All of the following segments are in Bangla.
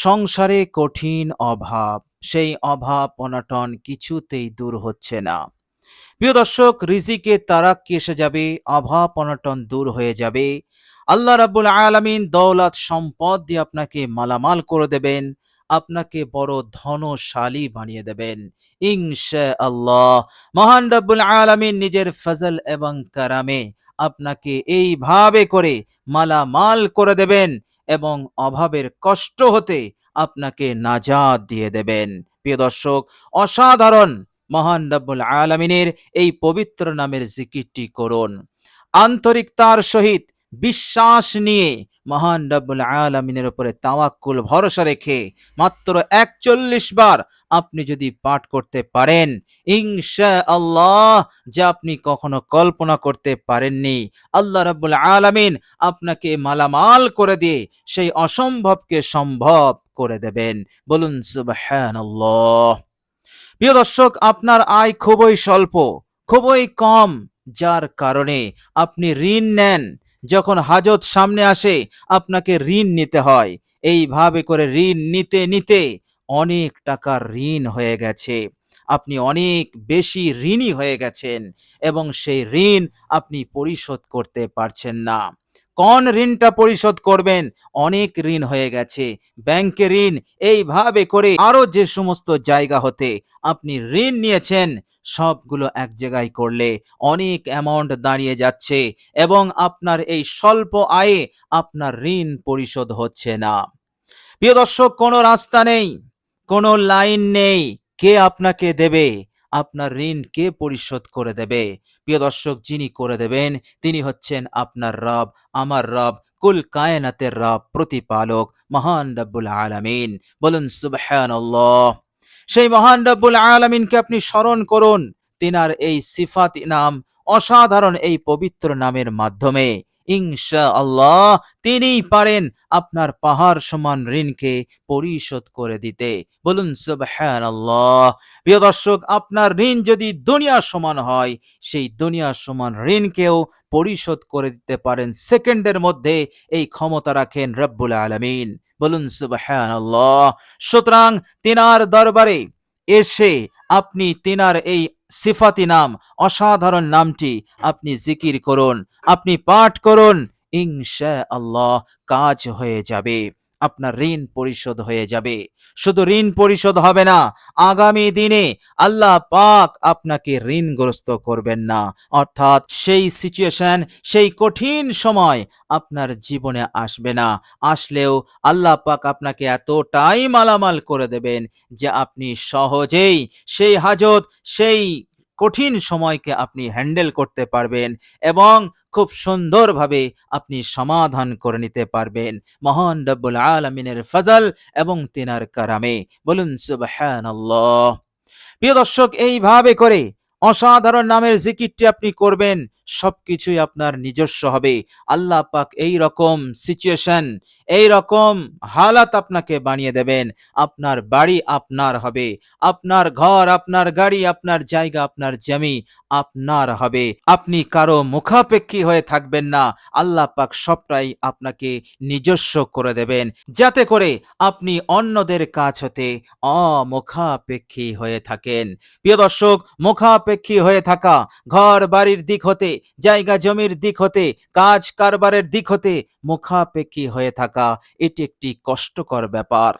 সংসারে কঠিন অভাব, সেই অভাব অনটন কিছুতেই দূর হচ্ছে না। প্রিয় দর্শক, রিজিকে তারাক্কি এসে যাবে, অভাব অনটন দূর হয়ে যাবে। আল্লাহ রাব্বুল আলামিন দৌলত সম্পদ দিয়ে আপনাকে মালামাল করে দেবেন, আপনাকে বড় ধনশালী বানিয়ে দেবেন। ইনশা আল্লাহ মহান রাব্বুল আলামিন নিজের ফজল এবং কারামে আপনাকে এইভাবে করে মালামাল করে দেবেন এবং অভাবের কষ্ট হতে আপনাকে নাজাদ দিয়ে দেবেন। প্রিয় দর্শক, অসাধারণ মহান রব্বুল আলমিনের এই পবিত্র নামের জিকিরটি করুন। আন্তরিকতার সহিত বিশ্বাস নিয়ে মহান রব্বুল আলমিনের উপরে তাওয়াক্কুল, ভরসা রেখে মাত্র একচল্লিশ বার আপনি যদি পাঠ করতে পারেন ইনশা আল্লাহ যা আপনি কখনো কল্পনা করতে পারেননি, আল্লাহ রাব্বুল আলামিন আপনাকে মালামাল করে দিয়ে সেই অসম্ভবকে সম্ভব করে দেবেন। বলুন, সুবহানাল্লাহ। প্রিয় দর্শক, আপনার আয় খুবই স্বল্প, খুবই কম, যার কারণে আপনি ঋণ নেন যখন হাজত সামনে আসে, আপনাকে ঋণ নিতে হয়। এইভাবে করে ঋণ নিতে নিতে অনেক টাকার ঋণ হয়ে গেছে। আপনি অনেক বেশি ঋণী হয়ে গেছেন এবং সেই ঋণ আপনি পরিশোধ করতে পারছেন না। কোন ঋণটা পরিশোধ করবেন? অনেক ঋণ হয়ে গেছে। ব্যাংকে ঋণ। এইভাবে করে আরও যে সমস্ত জায়গা হতে আপনি ঋণ নিয়েছেন সবগুলো এক জায়গায় করলে অনেক অ্যামাউন্ট দাঁড়িয়ে যাচ্ছে এবং আপনার এই স্বল্প আয়ে আপনার ঋণ পরিশোধ হচ্ছে না। প্রিয় দর্শক, কোনো রাস্তা নেই, কোনো লাইন নেই, কে আপনাকে দেবে? আপনার ঋণ কে পরিশোধ করে দেবে? প্রিয় দর্শক, যিনি করে দেবেন, তিনি হচ্ছেন আপনার রব, আমার রব, কুল কায়নাতের রব, প্রতিপালক, মহান রব্বুল আলামিন। বলুন, সুবহানাল্লাহ। সেই মহান রব্বুল আলামিনকে আপনি স্মরণ করুন। তিনার এই সিফাত নাম অসাধারণ এই পবিত্র নামের মাধ্যমে। ইনশা আল্লাহ তিনিই পারেন আপনার পাহাড় সমান ঋণকে পরিশোধ করে দিতে। বলুন, সুবহানাল্লাহ। প্রিয় দর্শক, আপনার ঋণ যদি দুনিয়া সমান হয়, সেই দুনিয়া সমান ঋণকেও পরিশোধ করে দিতে পারেন সেকেন্ডের মধ্যে এই ক্ষমতা রাখেন রব্বুল আলামিন। বলুন, সুবহানাল্লাহ। সুতরাং তিনার দরবারে এসে আপনি তিনার এই সিফাতি নাম, অসাধারণ নামটি আপনি জিকির করুন, আপনি পাঠ করুন ইনশা আল্লাহ কাজ হয়ে যাবে। আপনার ঋণ পরিশোধ হয়ে যাবে। শুধু ঋণ পরিশোধ হবে না, আগামী দিনে আল্লাহ পাক আপনাকে ঋণগ্রস্ত করবেন না। অর্থাৎ সেই সিচুয়েশন সেই কঠিন সময় আপনার জীবনে আসবে না। আসলেও আল্লাহ পাক আপনাকে এতটাই মালামাল করে দেবেন যে আপনি সহজেই সেই হাজত, সেই কঠিন সময়কে আপনি হ্যান্ডেল করতে পারবেন এবং খুব সুন্দরভাবে আপনি সমাধান করে নিতে পারবেন। মহান রব্বুল আলমিনের ফজল এবং তিনার কারামে। বলুন প্রিয় দর্শক, এইভাবে করে অসাধারণ নামের জিকিরটি আপনি করবেন। সবকিছুই আপনার নিজস্ব হবে। আল্লাহ পাক এই রকম সিচুয়েশন এই রকম হালাত আপনাকে বানিয়ে দেবেন। আপনার বাড়ি আপনার হবে। আপনার ঘর, আপনার গাড়ি, আপনার জায়গা, আপনার জমি আপনার হবে। আপনি কারও মুখাপেক্ষী হয়ে থাকবেন না। আল্লাহ পাক সবটাই আপনাকে নিজস্ব করে দেবেন। যাতে করে আপনি অন্যদের কাছ হতে অমুখাপেক্ষী হয়ে থাকেন। প্রিয় দর্শক, মুখাপেক্ষী হয়ে থাকা, ঘর বাড়ির দিক হতে জায়গা জমির দিক হতে, কাজ কারবারের দিক হতে মুখাপেক্ষী হয়ে থাকা, এটি একটি কষ্টকর ব্যাপার।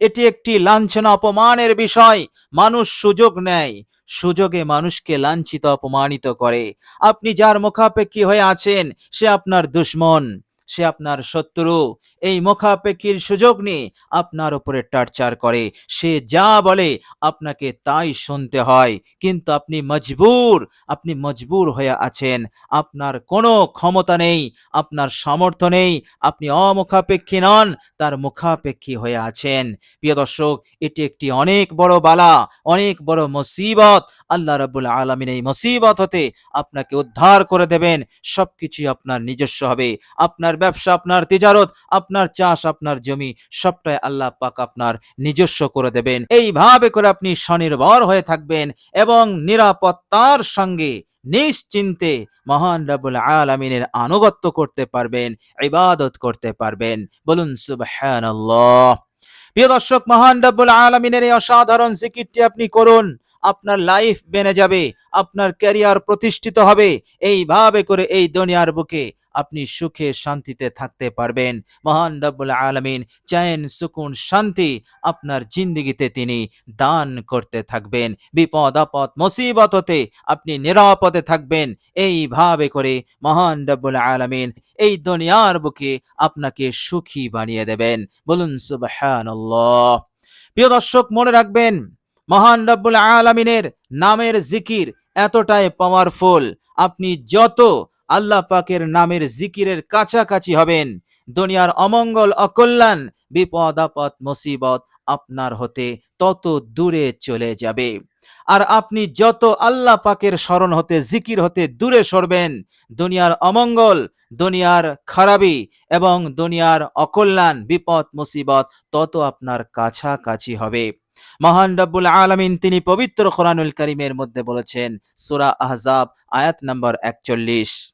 এটি একটি লাঞ্ছনা অপমানের বিষয়। মানুষ সুযোগ নেয়। সুযোগে মানুষকে লাঞ্ছিত, অপমানিত করে। আপনি যার মুখাপেক্ষী হয়ে আছেন, সে আপনার দুশ্মন, সে আপনার শত্রু। এই মুখাপেক্ষীর সুযোগ নিয়ে আপনার উপরে টার্চার করে। সে যা বলে আপনাকে তাই শুনতে হয়। কিন্তু আপনি মজবুর আপনি মজবুর হয়ে আছেন। আপনার কোনো ক্ষমতা নেই, আপনার সামর্থ্য নেই, আপনি অমুখাপেক্ষী নন, তার মুখাপেক্ষী হয়ে আছেন। প্রিয় দর্শক, এটি একটি অনেক বড় বালা, অনেক বড় মুসিবত। আল্লাহ রাব্বুল আলামিন এই মুসিবত হতে আপনাকে উদ্ধার করে দেবেন। সবকিছুই আপনার নিজস্ব হবে। আপনার ব্যবসা, আপনার তিজারত, আপনার চাষ, আপনার জমি, সবটাই আল্লাহ পাক আপনার নিজস্ব করে দেবেন। এইভাবে করে আপনি স্বনির্ভর হয়ে থাকবেন এবং নিরাপত্তার সঙ্গে নিশ্চিন্তে মহান রাবুল আলমিনের আনুগত্য করতে পারবেন, ইবাদত করতে পারবেন। বলুন, সুবহানাল্লাহ। প্রিয় দর্শক, মহান রব্বুল আলমিনের এই অসাধারণ জিকিরটি আপনি করুন, আপনার লাইফ বেনে যাবে, আপনার ক্যারিয়ার প্রতিষ্ঠিত হবে। এইভাবে করে এই দুনিয়ার বুকে আপনি সুখে শান্তিতে থাকতে পারবেন। মহান রব্বুল আলমিন চ্যান সুকুন শান্তি আপনার জিন্দগিতে তিনি দান করতে থাকবেন। বিপদ, আপদ, মুসিবততে আপনি নিরাপদে থাকবেন। এইভাবে করে মহান রব্বুল আলমিন এই দুনিয়ার বুকে আপনাকে সুখী বানিয়ে দেবেন। বলুন সুবহানাল্লাহ। প্রিয় দর্শক, মনে রাখবেন, মহান রব্বুল আলমিনের নামের জিকির এতটাই পাওয়ারফুল আপনি যত আল্লাহ পাকের নামের জিকিরের কাছাকাছি হবেন। দুনিয়ার অমঙ্গল, অকল্যাণ, বিপদ, আপদ, মুসিবত আপনার হতে তত দূরে চলে যাবে। আর আপনি যত আল্লাহ পাকের স্মরণ হতে, জিকির হতে দূরে সরবেন, দুনিয়ার অমঙ্গল, দুনিয়ার খারাপি এবং দুনিয়ার অকল্যাণ, বিপদ, মুসিবত তত আপনার কাছাকাছি হবে। মহান রব্বুল আলমিন তিনি পবিত্র কোরআনুল করিমের মধ্যে বলেছেন, সুরা আহজাব আয়াত নম্বর একচল্লিশ।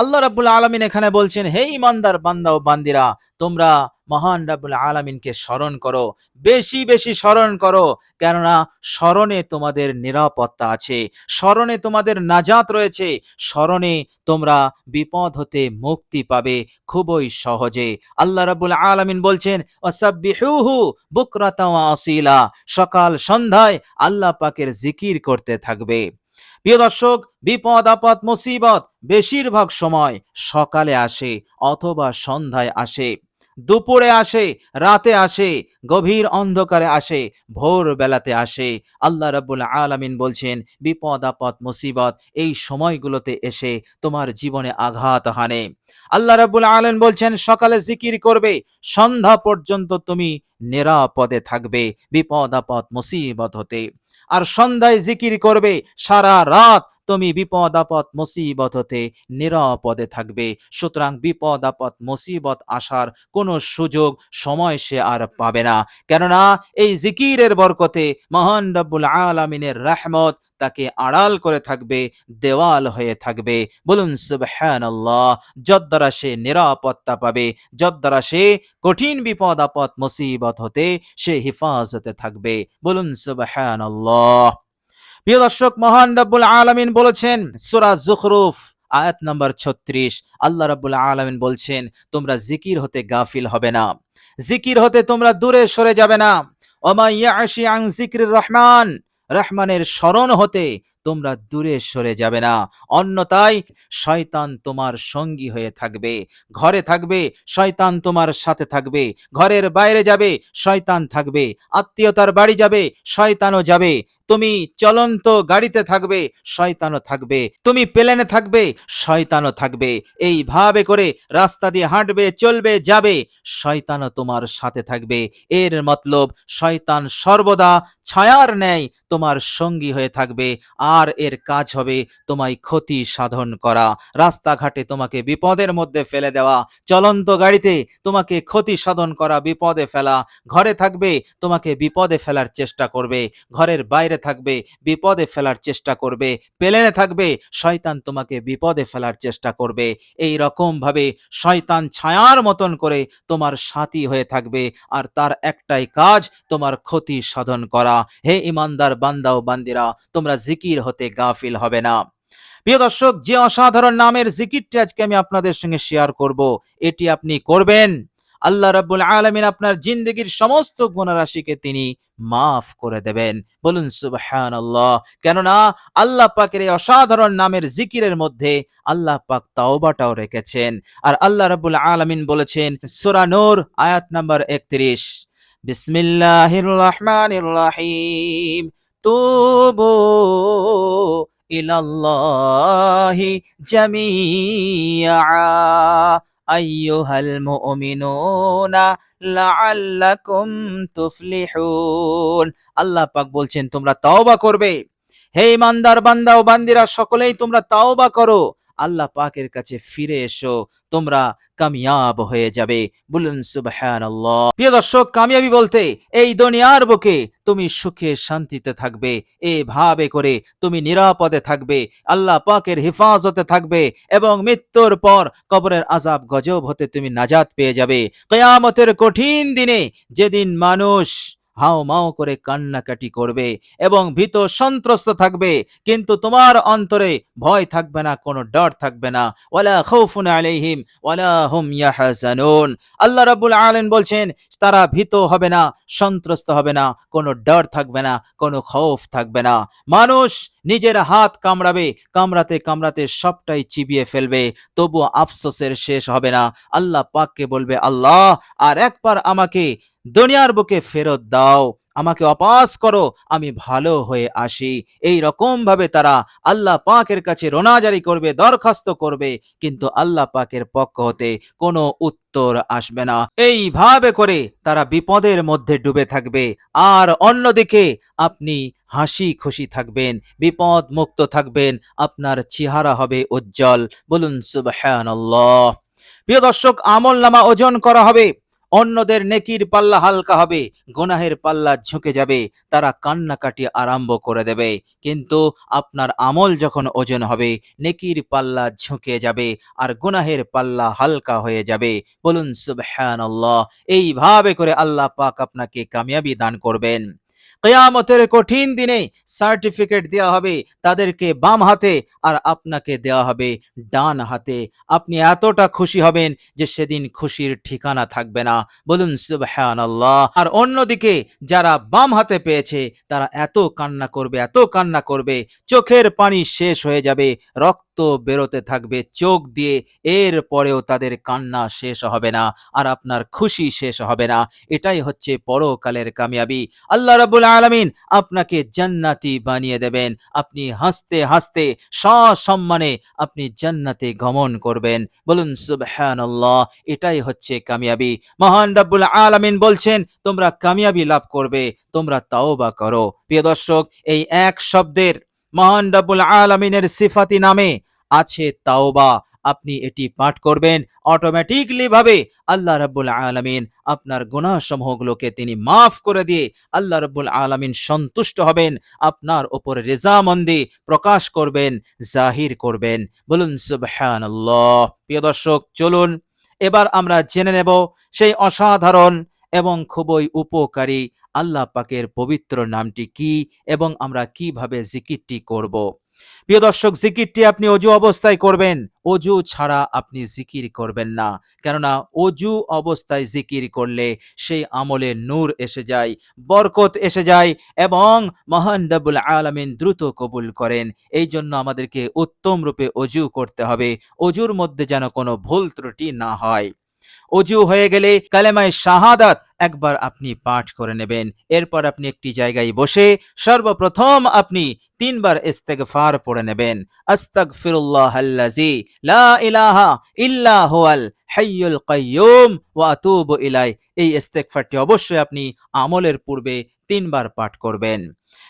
আল্লাহ রাব্বুল আলামিন এখানে বলছেন, হে ইমানদার বান্দা ও বান্দিরা, তোমরা মহান রাব্বুল আলামিনকে স্মরণ করো, বেশি বেশি স্মরণ করো, কেননা স্মরণে তোমাদের নিরাপত্তা আছে, স্মরণে তোমাদের নাজাত রয়েছে, স্মরণে তোমরা বিপদ হতে মুক্তি পাবে খুবই সহজে। আল্লাহ রাব্বুল আলামিন বলছেন, ওয়াসাব্বিহুহু বুকরাতা আসিলা। সকাল সন্ধ্যায় আল্লাহ পাকের জিকির করতে থাকবে। প্রিয় দর্শক, বিপদ, আপদ, মুসিবত বেশিরভাগ সময় সকালে আসে অথবা সন্ধ্যায় আসে, দুপুরে আসে, রাতে আসে, গভীর অন্ধকারে আসে ভোর বেলাতে আসে। আল্লাহ রাব্বুল আলামিন বলছেন, বিপদ, আপদ, মুসিবত এই সময়গুলোতে এসে তোমার জীবনে আঘাত হানে। আল্লাহ রাব্বুল আলামিন বলছেন, সকালে জিকির করবে, সন্ধ্যা পর্যন্ত তুমি নিরাপদে থাকবে, বিপদ, আপদ, মুসিবত হতে। আর সন্ধ্যায় জিকির করবে, সারা রাত তুমি বিপদ আপদ মুসিবত হতে নিরাপদে থাকবে। সুতরাং বিপদ আপদ মুসিবত আসার কোনো সুযোগ, সময় সে আর পাবে না। কেননা এই জিকিরের বরকতে মহান রব্বুল আলমিনের রহমত তাকে আড়াল করে থাকবে, দেওয়াল হয়ে থাকবে। বলুন, সুবহানাল্লাহ যদ্বারা সে নিরাপত্তা পাবে যদ্বারা সে কঠিন বিপদ, আপদ, মুসিবত হতে সে হিফাজতে থাকবে। বলুন, সুবহানাল্লাহ। প্রিয় দর্শক, মহান রব্বুল আলামিন বলেছেন, সূরা জুখরুফ, আয়াত নাম্বার ছত্রিশ, আল্লাহ রাব্বুল আলামিন বলছেন, তোমরা জিকির হতে গাফিল হবে না। জিকির হতে তোমরা দূরে সরে যাবে না। ওমা ইয়াশি আন জিকির রহমান রহমানের স্মরণ হতে তোমরা দূরে সরে যাবে না। অন্যতায় শয়তান তোমার সঙ্গী হয়ে থাকবে। ঘরে থাকবে, শয়তান তোমার সাথে থাকবে। ঘরের বাইরে যাবে, শয়তান থাকবে। আত্মীয়তার বাড়ি যাবে, শয়তানও যাবে। তুমি চলন্ত গাড়িতে থাকবে, শয়তানও থাকবে। তুমি প্লেনে থাকবে, শয়তানও থাকবে। এইভাবে করে রাস্তা দিয়ে হাঁটবে, চলবে, যাবে, শয়তানও তোমার সাথে থাকবে। এর মতলব শয়তান সর্বদা ছায়ার ন্যায় তোমার সঙ্গী হয়ে থাকবে। আর এর কাজ হবে তোমায় ক্ষতি সাধন করা। রাস্তাঘাটে তোমাকে বিপদের মধ্যে ফেলে দেওয়া, চলন্ত গাড়িতে তোমাকে ক্ষতি সাধন করা বিপদে ফেলা, ঘরে থাকবে তোমাকে বিপদে ফেলার চেষ্টা করবে, ঘরের বাইরে থাকবে বিপদে ফেলার চেষ্টা করবে, প্লেনে থাকবে শয়তান তোমাকে বিপদে ফেলার চেষ্টা করবে। এই রকম ভাবে শয়তান ছায়ার মতন করে তোমার সাথী হয়ে থাকবে আর তার একটাই কাজ তোমার ক্ষতি সাধন করা। হে ইমানদার বান্দা ও বান্দিরা, তোমরা জিকির হতে গাফিল হবে না। প্রিয় দর্শক, যে অসাধারণ নামের জিকিরটি আজকে আমি আপনাদের সঙ্গে শেয়ার করব, এটি আপনি করবেন। আল্লাহ রাব্বুল আলামিন আপনার জিন্দগির সমস্ত গুণরাশিকে তিনি মাফ করে দেবেন। বলুন, সুবহানাল্লাহ। কেননা, আল্লাহ পাকের এই অসাধারণ নামের জিকিরের মধ্যে আল্লাহ পাক তাওবাটাও রেখেছেন। আর আল্লাহ রাব্বুল আলামিন বলেছেন, সূরা নূর, আয়াত নাম্বার 31 বিসমিল্লাহির রহমানির রহিম। তুবু ইলাল্লাহি জামিয়া আইয়ুহাল মুমিনুনা লাআল্লাকুম তুফলিহুন। আল্লাহ পাক বলছেন, তোমরা তাওবা করবে। হে ইমানদার বান্দা ও বান্দিরা, সকলেই তোমরা তাওবা করো। আল্লাহ পাকের কাছে ফিরে এসো, তোমরা কামিয়াব হয়ে যাবে। বলুন, সুবহানাল্লাহ। প্রিয় দর্শক, কামিয়াবি বলতে এই দুনিয়ার বুকে তুমি সুখে শান্তিতে থাকবে, এভাবে করে তুমি নিরাপদে থাকবে, আল্লাহ পাকের হেফাজতে থাকবে এবং মৃত্যুর পর কবরের আজাব গজব হতে তুমি নাজাত পেয়ে যাবে। কেয়ামতের কঠিন দিনে যেদিন মানুষ হাও মাও করে কান্নাকাটি করবে এবং ভীত সন্ত্রস্ত থাকবে। কিন্তু তোমার অন্তরে ভয় থাকবে না, কোনো ডর থাকবে না। ওয়ালা খাউফুন আলাইহিম, ওয়ালা হুম ইয়াহজানুন। আল্লাহ রাব্বুল আলামিন বলছেন, তারা ভীত হবে না, সন্ত্রস্ত হবে না, কোনো ডর থাকবে না, কোনো খৌফ থাকবে না। মানুষ নিজের হাত কামড়াবে, কামড়াতে কামড়াতে সবটাই চিবিয়ে ফেলবে তবু আফসোসের শেষ হবে না। আল্লাহ পাককে বলবে, আল্লাহ, আর একবার আমাকে দুনিয়ার বুকে ফেরত দাও, আমাকে অপাস করো, আমি ভালো হয়ে আসি। এই রকম ভাবে তারা আল্লাহ পাকের কাছে রোনাজারি করবে, দরখাস্ত করবে, কিন্তু আল্লাহ পাকের পক্ষ হতে কোনো উত্তর আসবে না। এইভাবে করে তারা বিপদের মধ্যে ডুবে থাকবে, আর অন্যদিকে আপনি হাসি খুশি থাকবেন, বিপদ মুক্ত থাকবেন, আপনার চেহারা হবে উজ্জ্বল। বলুন, সুবহানাল্লাহ। প্রিয় দর্শক আমল নামা ওজন করা হবে। অন্যদের নেকির পাল্লা হালকা হবে, গোনাহের পাল্লা ঝুঁকে যাবে, তারা কান্নাকাটি আরম্ভ করে দেবে। কিন্তু আপনার আমল যখন ওজন হবে, নেকির পাল্লা ঝুঁকে যাবে আর গোনাহের পাল্লা হালকা হয়ে যাবে। বলুন, সুবহানাল্লাহ। এইভাবে করে আল্লাহ পাক আপনাকে কামিয়াবি দান করবেন। কেয়ামতের কঠিন দিনে সার্টিফিকেট দেওয়া হবে, তাদেরকে বাম হাতে আর আপনাকে দেওয়া হবে ডান হাতে। আপনি এতটা খুশি হবেন যে সেদিন খুশির ঠিকানা থাকবে না। বলুন, সুবহানাল্লাহ। আর অন্যদিকে যারা বাম হাতে পেয়েছে, তারা এত কান্না করবে, এত কান্না করবে, চোখের পানি শেষ হয়ে যাবে, রক্ত বেরোতে থাকবে, চোখ দিয়ে, এর পরেও তাদের কান্না শেষ হবে না আর আপনার খুশি শেষ হবে না। এটাই হচ্ছে পরকালের কামিয়াবি। আল্লাহ রাব্বুল আলামিন আপনাকে জান্নাতি বানিয়ে দেবেন। আপনি হাসতে হাসতে সসম্মানে আপনি জান্নাতে গমন করবেন। বলুন, সুবহানাল্লাহ, এটাই হচ্ছে কামিয়াবি। মহান রাব্বুল আলামিন বলছেন, তোমরা কামিয়াবি লাভ করবে, তোমরা তাওবা করো। প্রিয় দর্শক, এই এক শব্দের মহান রাব্বুল আলামিনের সিফাতি নামে আছে তাওবা। আপনি এটি পাঠ করবেন অটোমেটিকলি ভাবে আল্লাহ রাব্বুল আলামিন আপনার গুনাহ সমূহগুলোকে তিনি মাফ করে দিয়ে আল্লাহ রাব্বুল আলামিন সন্তুষ্ট হবেন, আপনার উপর রেজামন্দি প্রকাশ করবেন, জাহির করবেন। বলুন, সুবহানাল্লাহ। প্রিয় দর্শক, চলুন, এবার আমরা জেনে নেব সেই অসাধারণ এবং খুবই উপকারী আল্লাহ পাকের পবিত্র নামটি কি এবং আমরা কীভাবে জিকিরটি করব? প্রিয় দর্শক, জিকিরটি আপনি অজু অবস্থায় করবেন। অজু ছাড়া আপনি জিকির করবেন না। কেননা অজু অবস্থায় জিকির করলে সেই আমলে নূর এসে যায়, বরকত এসে যায় এবং মহান ডাবুল আলামিন দ্রুত কবুল করেন। এই জন্য আমাদেরকে উত্তম রূপে অজু করতে হবে। অজুর মধ্যে যেন কোনো ভুল ত্রুটি না হয়। অজু হয়ে গেলে কালেমায় শাহাদাত একবার আপনি পাঠ করে নেবেন। এরপর আপনি একটি জায়গায় বসে সর্বপ্রথম আপনি তিনবার ইস্তেগফার পড়ে নেবেন। আস্তাগফিরুল্লাহ আল্লাজি লা ইলাহা ইল্লা হুয়াল হাইয়ুল কাইয়ুম ওয়া আতুবু ইলাই এই ইস্তেগফারটি অবশ্যই আপনি আমলের পূর্বে তিনবার পাঠ করবেন।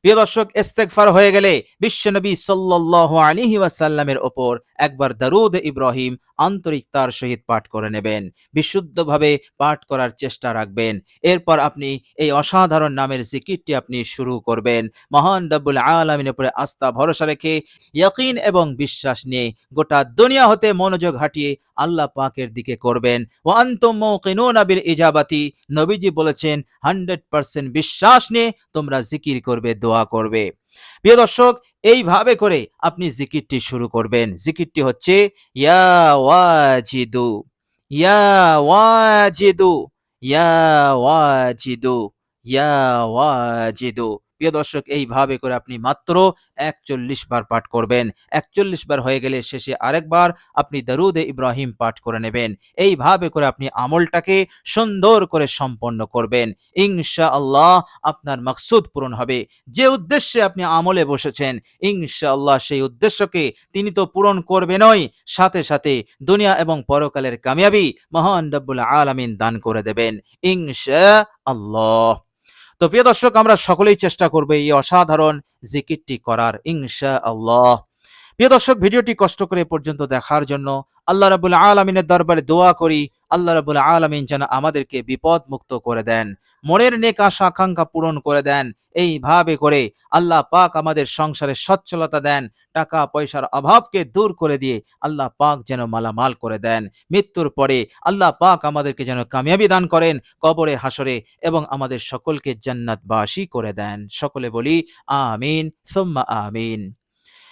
প্রিয় দর্শক, ইস্তেগফার হয়ে গেলে বিশ্বনবী সাল্লাল্লাহু আলাইহি ওয়াসাল্লামের ওপর একবার দারুদ ইব্রাহিম আন্তরিকতার সহিত পাঠ করে নেবেন। বিশুদ্ধভাবে পাঠ করার চেষ্টা রাখবেন। এরপর আপনি এই অসাধারণ নামের জিকিরটি আপনি শুরু করবেন। মহান রব্বুল আলামিনের উপরে আস্থা ভরসা রেখে, ইয়াকিন এবং বিশ্বাস নিয়ে গোটা দুনিয়া হতে মনোযোগ হাঁটিয়ে আল্লাহ পাকের দিকে করবেন। ও আন্তম মৌকিনুনা বিল ইজাবাতি। নবীজি বলেছেন, হান্ড্রেড পার্সেন্ট বিশ্বাস নিয়ে তোমরা জিকির করবে, দোয়া করবে। প্রিয় দর্শক, এইভাবে করে আপনি জিকিরটি শুরু করবেন। জিকিরটি হচ্ছে, ইয়া ওয়াজিদু ইয়া ওয়াজিদু ইয়া ওয়াজিদু ইয়া ওয়াজিদু। প্রিয় দর্শক, এইভাবে করে আপনি মাত্র একচল্লিশ বার পাঠ করবেন। একচল্লিশ বার হয়ে গেলে শেষে আরেকবার আপনি দারুদে ইব্রাহিম পাঠ করে নেবেন। এইভাবে করে আপনি আমলটাকে সুন্দর করে সম্পন্ন করবেন। ইনশা আল্লাহ আপনার মাকসুদ পূরণ হবে। যে উদ্দেশ্যে আপনি আমলে বসেছেন ইনশা আল্লাহ সেই উদ্দেশ্যকে তিনি তো পূরণ করবেনই সাথে সাথে দুনিয়া এবং পরকালের কামিয়াবি মহান রব্বুল আলামিন দান করে দেবেন। ইনশা আল্লাহ তো প্রিয় দর্শক, আমরা সকলেই চেষ্টা করব এই অসাধারণ জিকিরটি করার ইনশা আল্লাহ প্রিয় দর্শক, ভিডিওটি কষ্ট করে পর্যন্ত দেখার জন্য আল্লাহ রাবুল আলমিনের দরবারে দোয়া করি। আল্লাহ রাবুল আলমিন যেন আমাদেরকে বিপদ মুক্ত করে দেন, মনের নেক আশা আকাঙ্ক্ষা পূরণ করে দেন, এইভাবে করে আল্লাহ পাক আমাদের সংসারে সচ্ছলতা দেন, টাকা পয়সার অভাবকে দূর করে দিয়ে আল্লাহ পাক যেন মালামাল করে দেন। মৃত্যুর পরে আল্লাহ পাক আমাদেরকে যেন কামিয়াবি দান করেন, কবরে হাসরে এবং আমাদের সকলকে জান্নাতবাসী করে দেন। সকলে বলি, আমিন, সুম্মা আমিন।